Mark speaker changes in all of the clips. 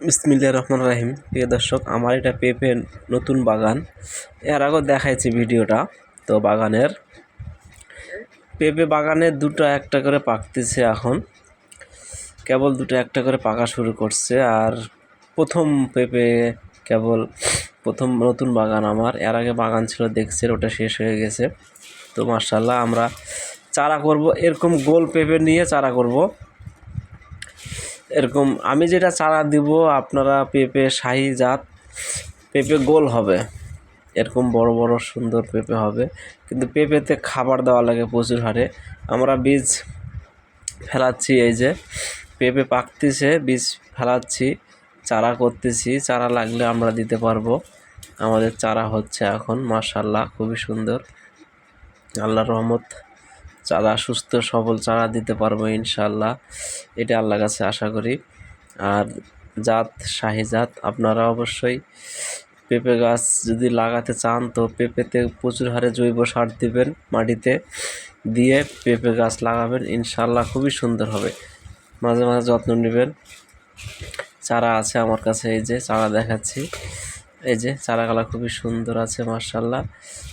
Speaker 1: বিসমিল্লা রহমান রাহিম। প্রিয় দর্শক, আমার এটা পেঁপে নতুন বাগান। এর আগেও দেখাইছি ভিডিওটা। তো বাগানের পেঁপে বাগানে দুটো একটা করে পাকতেছে এখন। কেবল দুটো একটা করে পাকা শুরু করছে। আর প্রথম পেঁপে কেবল প্রথম নতুন বাগান আমার। এর আগে বাগান ছিল, দেখছে ওটা শেষ হয়ে গেছে। তো মার্শাল্লাহ আমরা চারা করব। এরকম গোল পেঁপে নিয়ে চারা করব। এরকম আমি যেটা চারা দিব, আপনারা পেঁপে শাহি জাত, পেঁপে গোল হবে। এরকম বড় বড় সুন্দর পেঁপে হবে। কিন্তু পেঁপেতে খাবার দেওয়া লাগে প্রচুর হারে। আমরা বীজ ফেলাচ্ছি এই যে, পেঁপে পাকতেছে, বীজ ফেলাচ্ছি, চারা করতেছি। চারা লাগলে আমরা দিতে পারব। আমাদের চারা হচ্ছে এখন মার্শাল্লাহ খুবই সুন্দর। আল্লাহ রহমত। চারা সুস্থ, সবল চারা দিতে পারব ইনশাল্লাহ এটা আল্লাহ কাছে আশা করি। আর জাত, শাহি জাত, আপনারা অবশ্যই পেঁপে গাছ যদি লাগাতে চান, তো পেঁপেতে প্রচুর হারে জৈব সার দিবেন মাটিতে দিয়ে পেঁপে গাছ লাগাবেন ইনশাল্লাহ খুবই সুন্দর হবে। মাঝে মাঝে যত্ন নেবেন। চারা আছে আমার কাছে, এই যে চারা দেখাচ্ছি। এই যে চারাগুলা খুবই সুন্দর আছে মার্শাল্লাহ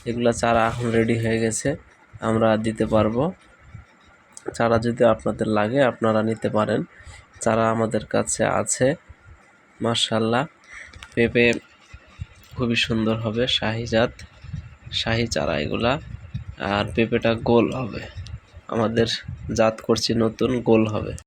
Speaker 1: এগুলা চারা এখন রেডি হয়ে গেছে। আমরা দিতে পারব। চারা যদি আপনাদের লাগে, আপনারা নিতে পারেন। চারা আমাদের কাছে আছে। মার্শাল্লাহ পেঁপে খুবই সুন্দর হবে শাহি জাত শাহি চারা এগুলা। আর পেঁপেটা গোল হবে। আমাদের জাত করছি নতুন, গোল হবে।